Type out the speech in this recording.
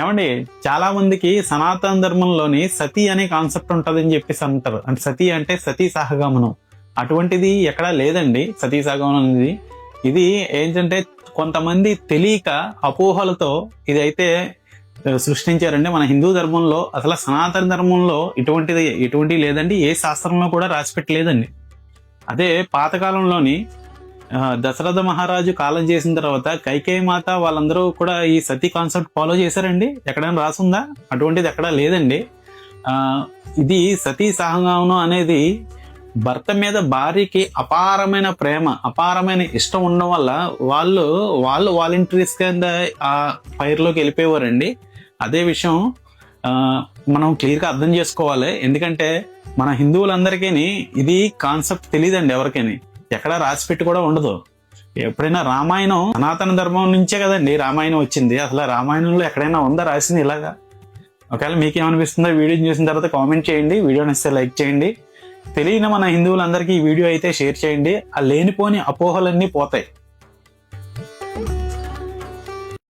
ఏమండి చాలా మందికి సనాతన ధర్మంలోని సతీ అనే కాన్సెప్ట్ ఉంటదని చెప్పేసి అంటారు. అంటే సతీ అంటే సతీ సహగమనం అటువంటిది ఎక్కడా లేదండి సతీ సహగమనం అనేది. ఇది ఏంటంటే కొంతమంది తెలియక అపోహలతో ఇదైతే సృష్టించారండి. మన హిందూ ధర్మంలో అసలు సనాతన ధర్మంలో ఇటువంటిది ఎటువంటి లేదండి. ఏ శాస్త్రంలో కూడా రాసిపెట్టలేదండి. అదే పాతకాలంలోని దశరథ మహారాజు కాలం చేసిన తర్వాత కైకేయి మాత వాళ్ళందరూ కూడా ఈ సతీ కాన్సెప్ట్ ఫాలో చేశారండి? ఎక్కడైనా రాసుందా? అటువంటిది ఎక్కడా లేదండి. ఇది సతీ సహగమనం అనేది భర్త మీద భార్యకి అపారమైన ప్రేమ అపారమైన ఇష్టం ఉండడం వల్ల వాళ్ళు వాళ్ళు వాలంటీర్స్ కింద ఆ ఫైర్లోకి వెళ్ళిపోయేవారండి. అదే విషయం మనం క్లియర్గా అర్థం చేసుకోవాలి. ఎందుకంటే మన హిందువులందరికీ ఇది కాన్సెప్ట్ తెలియదండి ఎవరికైనా. ఎక్కడ రాసిపెట్టి కూడా ఉండదు. ఎప్పుడైనా రామాయణం సనాతన ధర్మం నుంచే కదండి రామాయణం వచ్చింది. అసలు రామాయణంలో ఎక్కడైనా ఉందా రాసింది ఇలాగా? ఒకవేళ మీకు ఏమనిపిస్తుందో వీడియో చూసిన తర్వాత కామెంట్ చేయండి. వీడియో నచ్చితే లైక్ చేయండి. తెలియని మన హిందువులందరికీ ఈ వీడియో అయితే షేర్ చేయండి. ఆ లేనిపోని అపోహలన్నీ పోతాయి.